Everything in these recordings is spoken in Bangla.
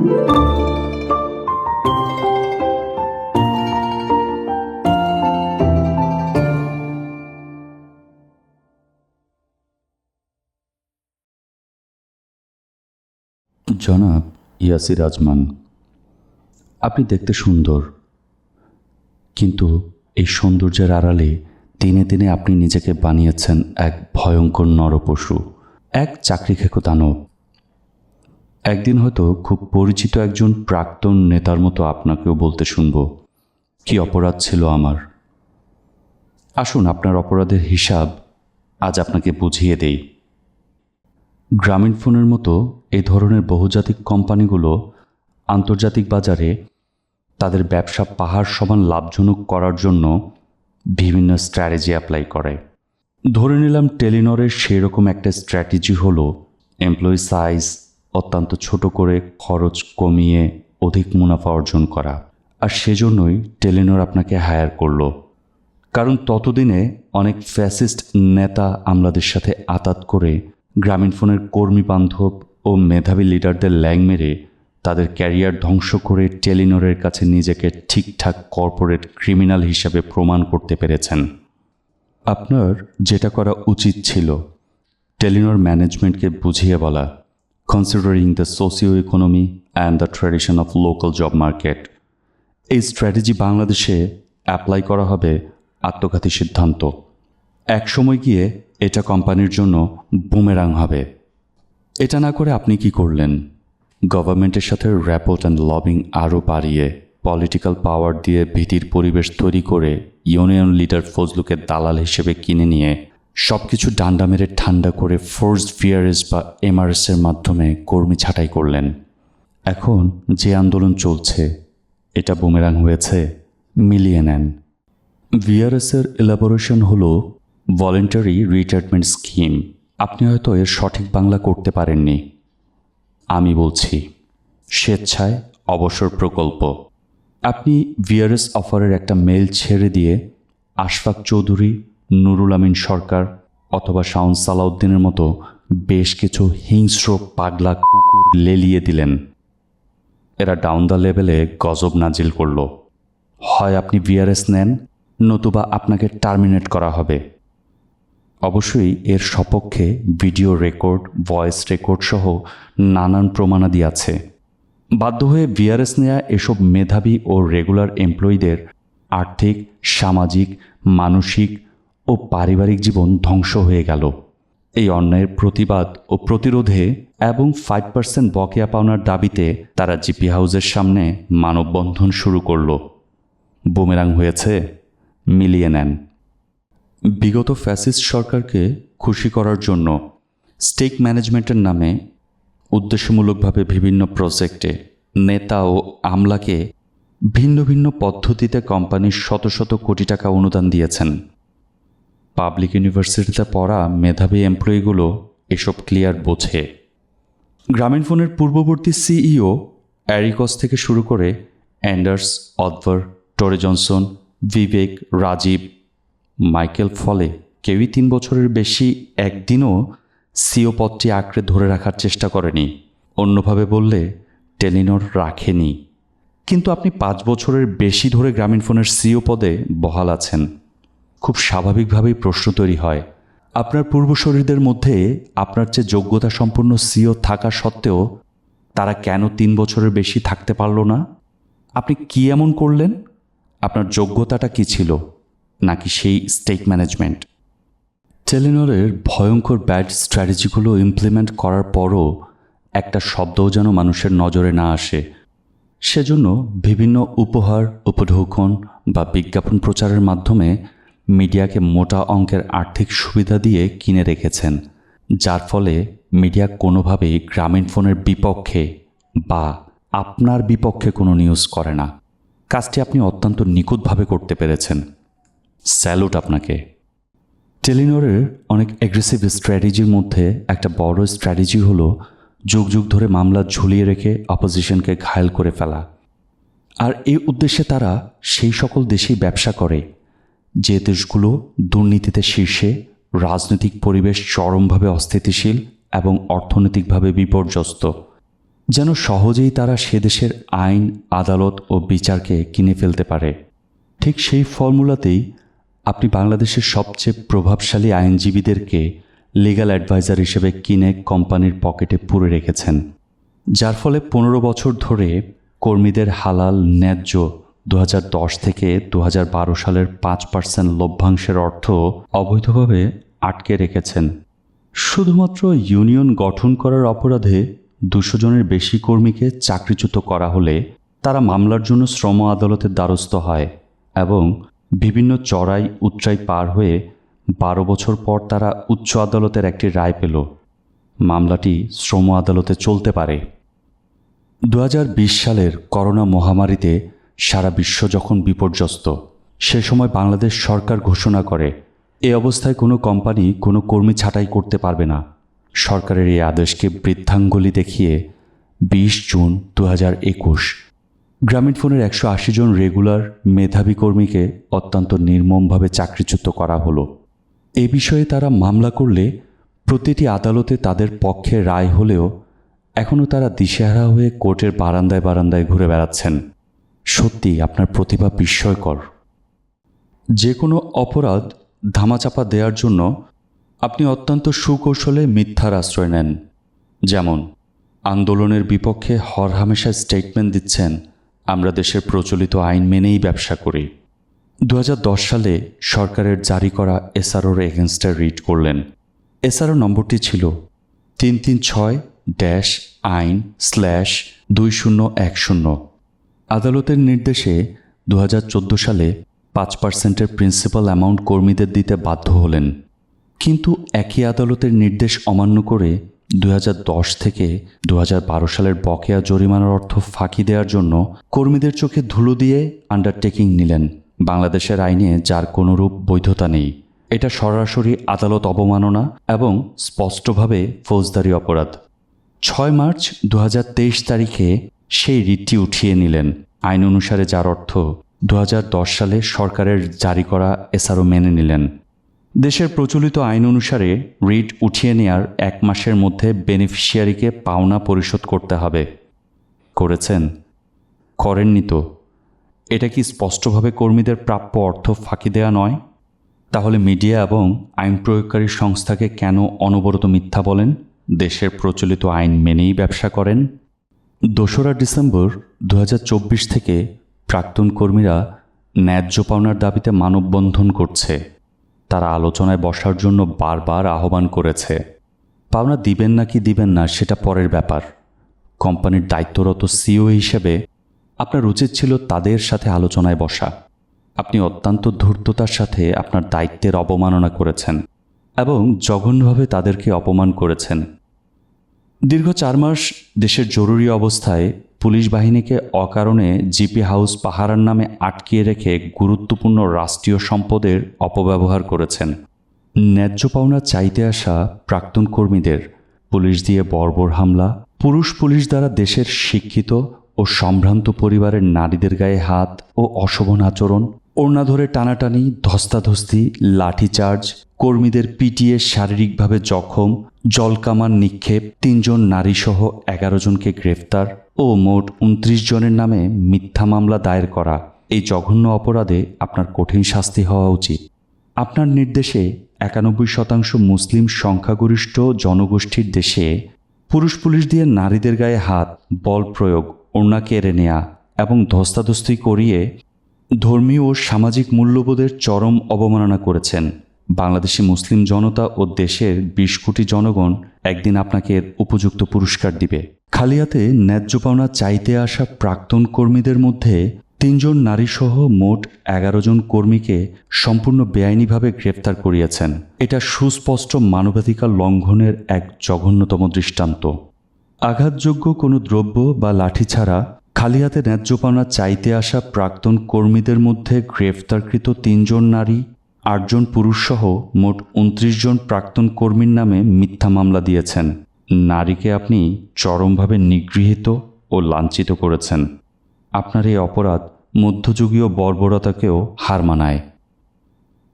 জনাব ইয়াসির আজমান, আপনি দেখতে সুন্দর, কিন্তু এই সৌন্দর্যের আড়ালে দিনে দিনে আপনি নিজেকে বানিয়েছেন এক ভয়ঙ্কর নরপশু, এক চাকরি খেকো দানব। একদিন হয়তো খুব পরিচিত একজন প্রাক্তন নেতার মতো আপনাকেও বলতে শুনব। কি অপরাধ ছিল আমার? আসুন, আপনার অপরাধের হিসাব আজ আপনাকে বুঝিয়ে দেই। গ্রামীণ ফোনের মতো এই ধরনের বহুজাতিক কোম্পানিগুলো আন্তর্জাতিক বাজারে তাদের ব্যবসা পাহাড় সমান লাভজনক করার জন্য বিভিন্ন স্ট্র্যাটেজি অ্যাপ্লাই করে। ধরে নিলাম টেলিনরের সেরকম একটা স্ট্র্যাটেজি হলো এমপ্লয়ি সাইজ অত্যন্ত ছোট করে খরচ কমিয়ে অধিক মুনাফা অর্জন করা। আর সেজন্যই টেলিনোর আপনাকে হায়ার করল। কারণ ততদিনে অনেক ফ্যাসিস্ট নেতা আমলাদের সাথে আতাত করে গ্রামীণ ফোনের কর্মী বান্ধব ও মেধাবী লিডারদের ল্যাং মেরে তাদের ক্যারিয়ার ধ্বংস করে টেলিনরের কাছে নিজেকে ঠিকঠাক কর্পোরেট ক্রিমিনাল হিসাবে প্রমাণ করতে পেরেছেন। আপনার যেটা করা উচিত ছিল, টেলিনোর ম্যানেজমেন্টকে বুঝিয়ে বলা। The socio economy and the tradition of local job market এই স্ট্র্যাটেজি বাংলাদেশে অ্যাপ্লাই করা হবে আত্মঘাতী সিদ্ধান্ত। এক সময় গিয়ে এটা কোম্পানির জন্য বুমেরাং হবে। এটা না করে আপনি কি করলেন? গভর্নমেন্টের সাথে র্যাপোর্ট অ্যান্ড লবিং আরও বাড়িয়ে পলিটিক্যাল পাওয়ার দিয়ে ভীতির পরিবেশ তৈরি করে ইউনিয়ন লিডার ফজলুকে দালাল হিসেবে কিনে নিয়ে সব কিছু ডান্ডা মেরে ঠান্ডা করে ফোর্স ভিআরএস বা এমআরএসের মাধ্যমে কর্মী ছাঁটাই করলেন। এখন যে আন্দোলন চলছে, এটা বুমেরাং হয়েছে, মিলিয়ে নেন। ভিআরএসের এলাবোরেশন হলো ভলেন্টারি রিটায়ারমেন্ট স্কিম। আপনি হয়তো এর সঠিক বাংলা করতে পারেননি। আমি বলছি, স্বেচ্ছায় অবসর প্রকল্প। আপনি ভিআরএস অফারের একটা মেল ছেড়ে দিয়ে আশফাক চৌধুরী নুরুল আমিন সরকার অথবা শাউন সালাউদ্দিনের মতো বেশ কিছু হিংস্র, পাগলা কুকুর লেলিয়ে দিলেন। এরা ডাউন দ্য লেভেলে গজব নাজিল করল। হয় আপনি ভিআরএস নেন, নতুবা আপনাকে টার্মিনেট করা হবে। অবশ্যই এর সপক্ষে ভিডিও রেকর্ড ভয়েস রেকর্ড সহ নানান প্রমাণাদি আছে। বাধ্য হয়ে ভিআরএস নেয়া এসব মেধাবী ও রেগুলার এমপ্লয়ীদের আর্থিক, সামাজিক, মানসিক ও পারিবারিক জীবন ধ্বংস হয়ে গেল। এই অন্যায়ের প্রতিবাদ ও প্রতিরোধে এবং ফাইভ পার্সেন্ট বকেয়া পাওনার দাবিতে তারা জিপি হাউসের সামনে মানববন্ধন শুরু করল। বুমেরাং হয়েছে মিলিয়ে নেন। বিগত ফ্যাসিস্ট সরকারকে খুশি করার জন্য স্টেক ম্যানেজমেন্টের নামে উদ্দেশ্যমূলকভাবে বিভিন্ন প্রজেক্টে নেতা ও আমলাকে ভিন্ন ভিন্ন পদ্ধতিতে কোম্পানির শত শত কোটি টাকা অনুদান দিয়েছেন। পাবলিক ইউনিভার্সিটিতে পড়া মেধাবী এমপ্লয়িগুলো এসব ক্লিয়ার বোঝে। গ্রামীণ ফোনের পূর্ববর্তী সিইও অ্যারিকস থেকে শুরু করে অ্যান্ডার্স, অদভার, টরে জনসন, বিবেক, রাজীব, মাইকেল ফলে কেউই তিন বছরের বেশি একদিনও সিও পদটি আঁকড়ে ধরে রাখার চেষ্টা করেনি। অন্যভাবে বললে, টেলিনর রাখেনি। কিন্তু আপনি পাঁচ বছরের বেশি ধরে গ্রামীণ ফোনের সিও পদে বহাল আছেন। খুব স্বাভাবিকভাবেই প্রশ্ন তৈরি হয়। আপনার পূর্বশরীরদের মধ্যে আপনার চেয়ে যোগ্যতা সম্পন্ন সিও থাকা সত্ত্বেও তারা কেন তিন বছরের বেশি থাকতে পারল না? আপনি কি এমন করলেন? আপনার যোগ্যতাটা কি ছিল? নাকি সেই স্টেক ম্যানেজমেন্ট? টেলিনরের ভয়ঙ্কর ব্যাড স্ট্র্যাটেজিগুলো ইমপ্লিমেন্ট করার পরও একটা শব্দও যেন মানুষের নজরে না আসে। সেজন্য বিভিন্ন উপহার, উপঢৌকন বা বিজ্ঞাপন প্রচারের মাধ্যমে মিডিয়াকে মোটা অঙ্কের আর্থিক সুবিধা দিয়ে কিনে রেখেছেন, যার ফলে মিডিয়া কোনোভাবেই গ্রামীণ ফোনের বিপক্ষে বা আপনার বিপক্ষে কোনো নিউজ করে না। কাজটি আপনি অত্যন্ত নিখুঁতভাবে করতে পেরেছেন। স্যালুট আপনাকে। টেলিনরের অনেক অ্যাগ্রেসিভ স্ট্র্যাটেজির মধ্যে একটা বড় স্ট্র্যাটেজি হলো যুগ যুগ ধরে মামলা ঝুলিয়ে রেখে অপোজিশনকে ঘায়েল করে ফেলা। আর এই উদ্দেশ্যে তারা সেই সকল দেশেই ব্যবসা করে। যে দেশগুলো দুর্নীতিতে শীর্ষে রাজনৈতিক পরিবেশ চরমভাবে অস্থিতিশীল এবং অর্থনৈতিকভাবে বিপর্যস্ত। যেন সহজেই তারা সে দেশের আইন, আদালত ও বিচারকে কিনে ফেলতে পারে। ঠিক সেই ফর্মুলাতেই আপনি বাংলাদেশের সবচেয়ে প্রভাবশালী আইনজীবীদেরকে লিগ্যাল অ্যাডভাইজার হিসেবে কিনে কোম্পানির পকেটে পুরে রেখেছেন, যার ফলে পনেরো বছর ধরে কর্মীদের হালাল, ন্যায্য দু হাজার দশ থেকে দু হাজার বারো সালের পাঁচ পার্সেন্ট লভ্যাংশের অর্থ অবৈধভাবে আটকে রেখেছেন। শুধুমাত্র ইউনিয়ন গঠন করার অপরাধে দুশো জনের বেশি কর্মীকে চাকরিচ্যুত করা হলে তারা মামলার জন্য শ্রম আদালতের দ্বারস্থ হয় এবং বিভিন্ন চড়াই উচ্চাই পার হয়ে বারো বছর পর তারা উচ্চ আদালতের একটি রায় পেল। মামলাটি শ্রম আদালতে চলতে পারে। দু হাজার বিশ সালের করোনা মহামারীতে সারা বিশ্ব যখন বিপর্যস্ত, সে সময় বাংলাদেশ সরকার ঘোষণা করে, এ অবস্থায় কোনো কোম্পানি কোনো কর্মী ছাঁটাই করতে পারবে না। সরকারের এই আদেশকে বৃদ্ধাঙ্গুলি দেখিয়ে বিশ জুন দু হাজার একুশ, গ্রামীণ ফোনের একশো আশি জন রেগুলার মেধাবী কর্মীকে অত্যন্ত নির্মমভাবে চাকরিচ্যুত করা হলো। এ বিষয়ে তারা মামলা করলে প্রতিটি আদালতে তাদের পক্ষে রায় হলেও এখনও তারা দিশেহারা হয়ে কোর্টের বারান্দায় বারান্দায় ঘুরে বেড়াচ্ছেন। সত্যি আপনার প্রতিভা বিস্ময়কর। যে কোনো অপরাধ ধামাচাপা দেওয়ার জন্য আপনি অত্যন্ত সুকৌশলে মিথ্যার আশ্রয় নেন। যেমন, আন্দোলনের বিপক্ষে হরহামেশা স্টেটমেন্ট দিচ্ছেন, আমরা দেশের প্রচলিত আইন মেনেই ব্যবসা করি। দু হাজার দশ সালে সরকারের জারি করা এসআরওর এগেনস্টে রিড করলেন। এসআরও নম্বরটি ছিল তিন তিন ছয় ড্যাশ আইন স্ল্যাশ দুই শূন্য এক শূন্য। আদালতের নির্দেশে দু হাজার চোদ্দ সালে পাঁচ পার্সেন্টের প্রিন্সিপাল অ্যামাউন্ট কর্মীদের দিতে বাধ্য হলেন। কিন্তু একই আদালতের নির্দেশ অমান্য করে দু হাজার দশ থেকে দু হাজার বারো সালের বকেয়া জরিমানার অর্থ ফাঁকি দেওয়ার জন্য কর্মীদের চোখে ধুলো দিয়ে আন্ডারটেকিং নিলেন। বাংলাদেশের আইনে যার কোনোরূপ বৈধতা নেই। এটা সরাসরি আদালত অবমাননা এবং স্পষ্টভাবে ফৌজদারি অপরাধ। ছয় মার্চ দু হাজার তেইশ তারিখে সেই রিটটি উঠিয়ে নিলেন। আইন অনুসারে যার অর্থ দু হাজার দশ সালে সরকারের জারি করা এসআরও মেনে নিলেন। দেশের প্রচলিত আইন অনুসারে রিট উঠিয়ে নেয়ার এক মাসের মধ্যে বেনিফিশিয়ারিকে পাওনা পরিশোধ করতে হবে। করেছেন। করেননি তো। এটা কি স্পষ্টভাবে কর্মীদের প্রাপ্য অর্থ ফাঁকি দেয়া নয়? তাহলে মিডিয়া এবং আইন প্রয়োগকারী সংস্থাকে কেন অনবরত মিথ্যা বলেন? দেশের প্রচলিত আইন মেনেই ব্যবসা করেন। দোসরা ডিসেম্বর দু হাজার চব্বিশ থেকে প্রাক্তন কর্মীরা ন্যায্য পাওনার দাবিতে মানববন্ধন করছে। তারা আলোচনায় বসার জন্য বারবার আহ্বান করেছে। পাওনা দিবেন নাকি দিবেন না, সেটা পরের ব্যাপার। কোম্পানির দায়িত্বরত সিও হিসেবে আপনার উচিত ছিল তাদের সাথে আলোচনায় বসা। আপনি অত্যন্ত ধূর্ততার সাথে আপনার দায়িত্বের অবমাননা করেছেন এবং জঘন্যভাবে তাদেরকে অপমান করেছেন। দীর্ঘ চার মাস দেশের জরুরি অবস্থায় পুলিশ বাহিনীকে অকারণে জিপি হাউস পাহারার নামে আটকিয়ে রেখে গুরুত্বপূর্ণ রাষ্ট্রীয় সম্পদের অপব্যবহার করেছেন। ন্যায্য পাওনা চাইতে আসা প্রাক্তন কর্মীদের, পুলিশ দিয়ে বর্বর হামলা, পুরুষ পুলিশ দ্বারা দেশের শিক্ষিত ও সম্ভ্রান্ত পরিবারের নারীদের গায়ে হাত ও অশোভন আচরণ, ওড়না ধরে টানাটানি, ধস্তাধস্তি, লাঠিচার্জ কর্মীদের পিটিয়ে শারীরিকভাবে জখম জলকামান নিক্ষেপ, তিনজন নারীসহ এগারো জনকে গ্রেফতার ও মোট উনত্রিশ জনের নামে মিথ্যা মামলা দায়ের করা। এই জঘন্য অপরাধে আপনার কঠিন শাস্তি হওয়া উচিত। আপনার নির্দেশে একানব্বই শতাংশ মুসলিম সংখ্যাগরিষ্ঠ জনগোষ্ঠীর দেশে পুরুষ পুলিশ দিয়ে নারীদের গায়ে হাত, বল প্রয়োগ, ওড়না কেড়ে নেয়া এবং ধস্তাধস্তি করিয়ে ধর্মীয় ও সামাজিক মূল্যবোধের চরম অবমাননা করেছেন। বাংলাদেশি মুসলিম জনতা ও দেশের বিশ কোটি জনগণ একদিন আপনাকে উপযুক্ত পুরস্কার দিবে। খালিয়াতে ন্যায্য পাওনা চাইতে আসা প্রাক্তন কর্মীদের মধ্যে তিনজন নারীসহ মোট এগারো জন কর্মীকে সম্পূর্ণ বেআইনিভাবে গ্রেপ্তার করিয়েছেন। এটা সুস্পষ্ট মানবাধিকার লঙ্ঘনের এক জঘন্যতম দৃষ্টান্ত। আঘাতযোগ্য কোনো দ্রব্য বা লাঠি ছাড়া খালি হাতে ন্যায্য পাওনা চাইতে আসা প্রাক্তন কর্মীদের মধ্যে গ্রেফতারকৃত তিনজন নারী আটজন পুরুষসহ মোট উনত্রিশ জন প্রাক্তন কর্মীর নামে মিথ্যা মামলা দিয়েছেন। নারীকে আপনি চরমভাবে নিগৃহীত ও লাঞ্ছিত করেছেন। আপনার এই অপরাধ মধ্যযুগীয় বর্বরতাকেও হার মানায়।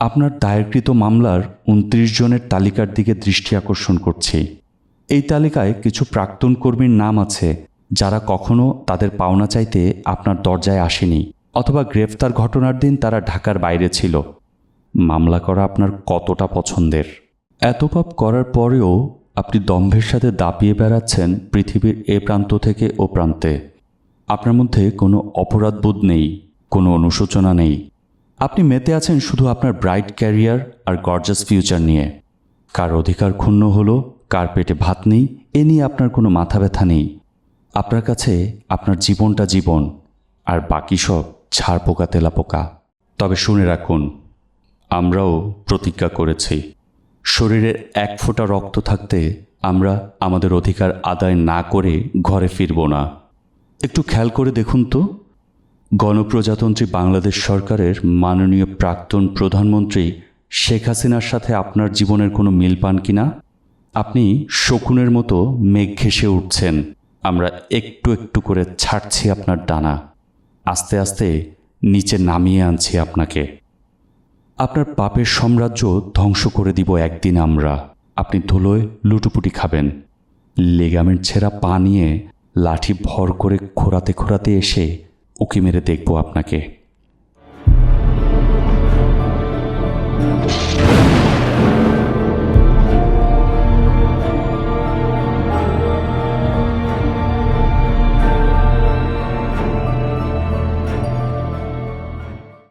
আপনার দায়েরকৃত মামলার উনত্রিশ জনের তালিকার দিকে দৃষ্টি আকর্ষণ করছি। এই তালিকায় কিছু প্রাক্তন কর্মীর নাম আছে, যারা কখনো তাদের পাওনা চাইতে আপনার দরজায় আসেনি, অথবা গ্রেফতার ঘটনার দিন তারা ঢাকার বাইরে ছিল। মামলা করা আপনার কতটা পছন্দের? এত পাপ করার পরেও আপনি দম্ভের সাথে দাপিয়ে বেড়াচ্ছেন পৃথিবীর এ প্রান্ত থেকে ও প্রান্তে। আপনার মধ্যে কোনো অপরাধবোধ নেই, কোনো অনুশোচনা নেই। আপনি মেতে আছেন শুধু আপনার ব্রাইট ক্যারিয়ার আর গর্জাস ফিউচার নিয়ে। কার অধিকার ক্ষুণ্ণ হলো, কার পেটে ভাত নেই, এ নিয়ে আপনার কোনো মাথা ব্যথা নেই। আপনার কাছে আপনার জীবনটা জীবন, আর বাকি সব ঝাড় পোকা তেলা পোকা তবে শুনে রাখুন আমরাও প্রতিজ্ঞা করেছি। শরীরে এক ফোঁটা রক্ত থাকতে আমরা আমাদের অধিকার আদায় না করে ঘরে ফিরব না। একটু খেয়াল করে দেখুন তো। গণপ্রজাতন্ত্রী বাংলাদেশ সরকারের মাননীয় প্রাক্তন প্রধানমন্ত্রী শেখ হাসিনার সাথে আপনার জীবনের কোনো মিল পান কিনা? আপনি শকুনের মতো মেঘ ঘেসে উঠছেন। আমরা একটু একটু করে ছাড়ছি আপনার ডানা। আস্তে আস্তে নিচে নামিয়ে আনছি আপনাকে। আপনার পাপের সাম্রাজ্য ধ্বংস করে দিব একদিন আমরা। আপনি ধুলোয় লুটুপুটি খাবেন। লেগামের ছেঁড়া পা নিয়ে লাঠি ভর করে খোরাতে খোরাতে এসে উকি মেরে দেখব আপনাকে।